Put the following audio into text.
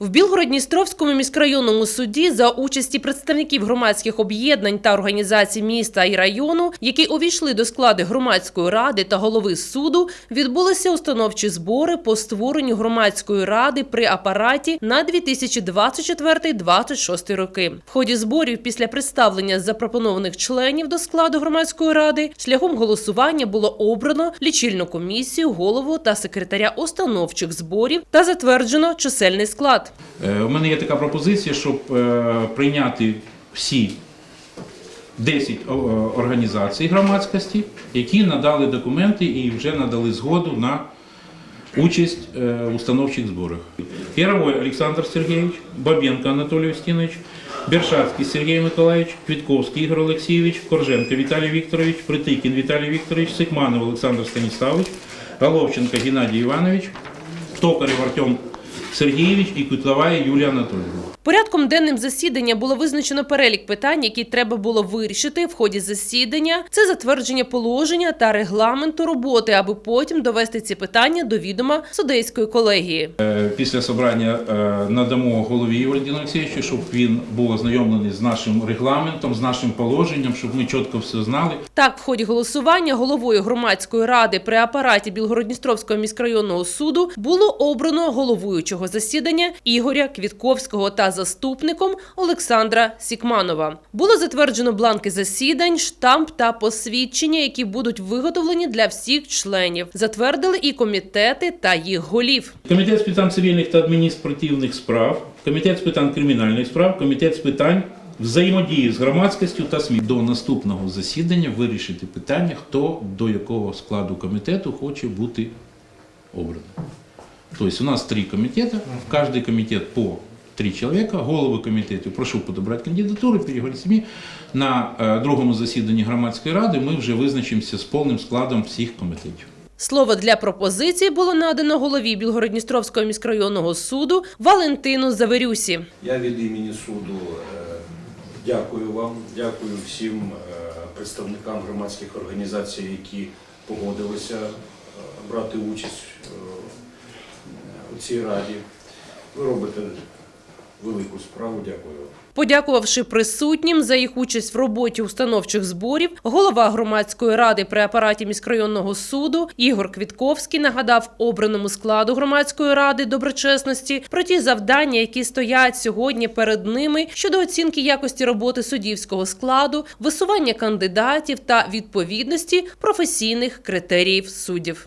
В Білгород-Дністровському міськрайонному суді за участі представників громадських об'єднань та організацій міста і району, які увійшли до складу громадської ради та голови суду, відбулися установчі збори по створенню громадської ради при апараті на 2024-2026 роки. В ході зборів після представлення запропонованих членів до складу громадської ради шляхом голосування було обрано лічильну комісію, голову та секретаря установчих зборів та затверджено чисельний склад. Е, У мене є така пропозиція, щоб е, прийняти всі 10 о- о- організацій громадськості, які надали документи і вже надали згоду на участь е, в установчих зборах. Яровой Олександр Сергійович, Бабенко Анатолій Устинович, Бершацький Сергій Миколаївич, Квітковський Ігор Олексійович, Корженко Віталій Вікторович, Притикін Віталій Вікторович, Сикманов Олександр Станіславович, Головченко Геннадій Іванович, Токарев Артем Сергійович і Кутлова Юлія Анатолійовна. Порядком денним засідання було визначено перелік питань, які треба було вирішити в ході засідання. Це затвердження положення та регламенту роботи, аби потім довести ці питання до відома судейської колегії. Е, Після собрання е, надамо голові Володимиру Олексійовичу, щоб він був ознайомлений з нашим регламентом, з нашим положенням, щоб ми чітко все знали. Так, в ході голосування головою громадської ради при апараті Білгородністровського міськрайонного суду було обрано головуючого засідання Ігоря Квітковського та заступником Олександра Сікманова. Було затверджено бланки засідань, штамп та посвідчення, які будуть виготовлені для всіх членів. Затвердили і комітети та їх голів. Комітет з питань цивільних та адміністративних справ, комітет з питань кримінальних справ, комітет з питань взаємодії з громадськістю та СМІ. До наступного засідання вирішити питання, хто до якого складу комітету хоче бути обраний. Тобто у нас три комітети, в кожний комітет по три чоловіка, голови комітетів прошу подобрати кандидатури, переговорити СМІ. На е, другому засіданні громадської ради ми вже визначимося з повним складом всіх комітетів. Слово для пропозиції було надано голові Білгородністровського міськрайонного суду Валентину Заверюсі. Я від імені суду е, дякую вам, дякую всім е, представникам громадських організацій, які погодилися е, брати участь цій раді. Ви робите велику справу, дякую. Подякувавши присутнім за їх участь в роботі установчих зборів, голова громадської ради при апараті міськрайонного суду Ігор Квітковський нагадав обраному складу громадської ради доброчесності про ті завдання, які стоять сьогодні перед ними щодо оцінки якості роботи суддівського складу, висування кандидатів та відповідності професійних критеріїв суддів.